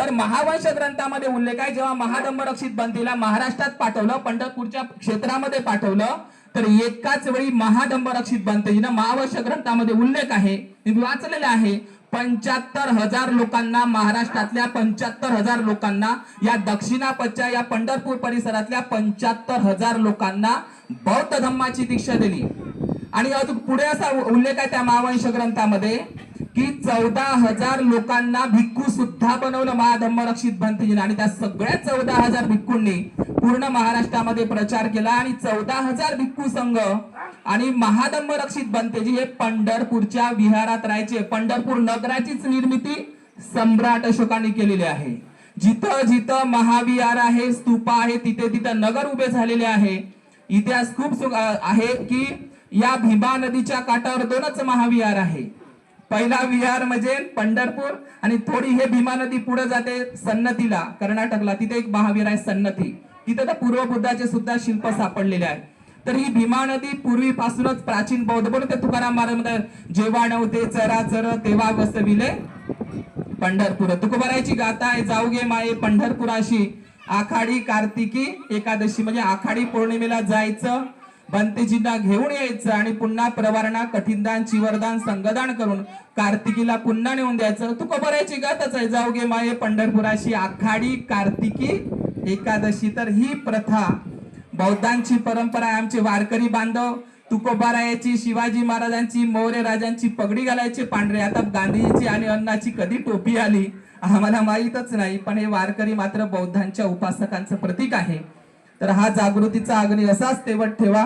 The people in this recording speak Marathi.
तर महावंश ग्रंथामध्ये उल्लेख आहे जेव्हा महादंब रक्षित बंदीला महाराष्ट्रात पाठवलं पंढरपूरच्या क्षेत्रामध्ये पाठवलं तर एकाच वेळी महादंब रक्षित बंदीनं महावंश ग्रंथामध्ये उल्लेख आहे मी आहे पंच्याहत्तर हजार लोकांना महाराष्ट्रातल्या पंच्याहत्तर हजार लोकांना या दक्षिणापथच्या या पंढरपूर परिसरातल्या पंच्याहत्तर हजार लोकांना बौद्ध धम्माची दीक्षा दिली. आणि अजून पुढे असा उल्लेख आहे त्या महावंश ग्रंथामध्ये की चौदा हजार लोकांना भिक्खू सुद्धा बनवलं महाधम्म रक्षित आणि त्या सगळ्या चौदा हजार भिक्खूंनी पूर्ण महाराष्ट्रामध्ये प्रचार केला आणि चौदा हजार भिक्खू संघ आणि महाधम्म रक्षित बंतेजी हे पंढरपूरच्या विहारात राहायचे. पंढरपूर नगराचीच निर्मिती सम्राट अशोकाने केलेली आहे. जिथं जिथं महाविहार आहे स्तूपा आहे तिथे तिथं नगर उभे झालेले आहे. इतिहास खूप आहे की या भीमा नदीच्या काठावर दोनच महाविहार आहे. पहिला विहार म्हणजे पंढरपूर आणि थोडी हे भीमा नदी पुढे जाते सन्नतीला कर्नाटकला. तिथे एक महावीर आहे सन्नती. तिथे तर पूर्व बुद्धाचे सुद्धा शिल्प सापडलेले आहे तर ही भीमा नदी पूर्वीपासूनच प्राचीन बौद्ध म्हणून ते तुकाराम महाराज म्हणतात जेव्हा नव्हते चरा चर तेव्हा वसविले पंढरपूर. तुकोबारायची गाथा आहे जाऊगे माये पंढरपुराशी आखाडी कार्तिकी एकादशी. म्हणजे आखाडी पौर्णिमेला जायचं बंतेजींना घेऊन यायचं आणि पुन्हा प्रवारणा कठीणदान चिवरदान संगदान करून कार्तिकीला पुन्हा नेऊन द्यायचं. तू कबरायची गातच आहे जाऊगे माये पंढरपुराशी आखाडी कार्तिकी एकादशी. तर ही प्रथा बौद्धांची परंपरा आहे. आमचे वारकरी बांधव तुकोबारायाची शिवाजी महाराजांची मौर्य राजांची पगडी घालायची पांढरे. आता गांधीजीची आणि अण्णाची कधी टोपी आली? आम्हाला माहीतच नाही पण हे वारकरी मात्र बौद्धांच्या उपासकांचं प्रतीक आहे. तर हा जागृतीचा अग्नी असाच तेवत ठेवा.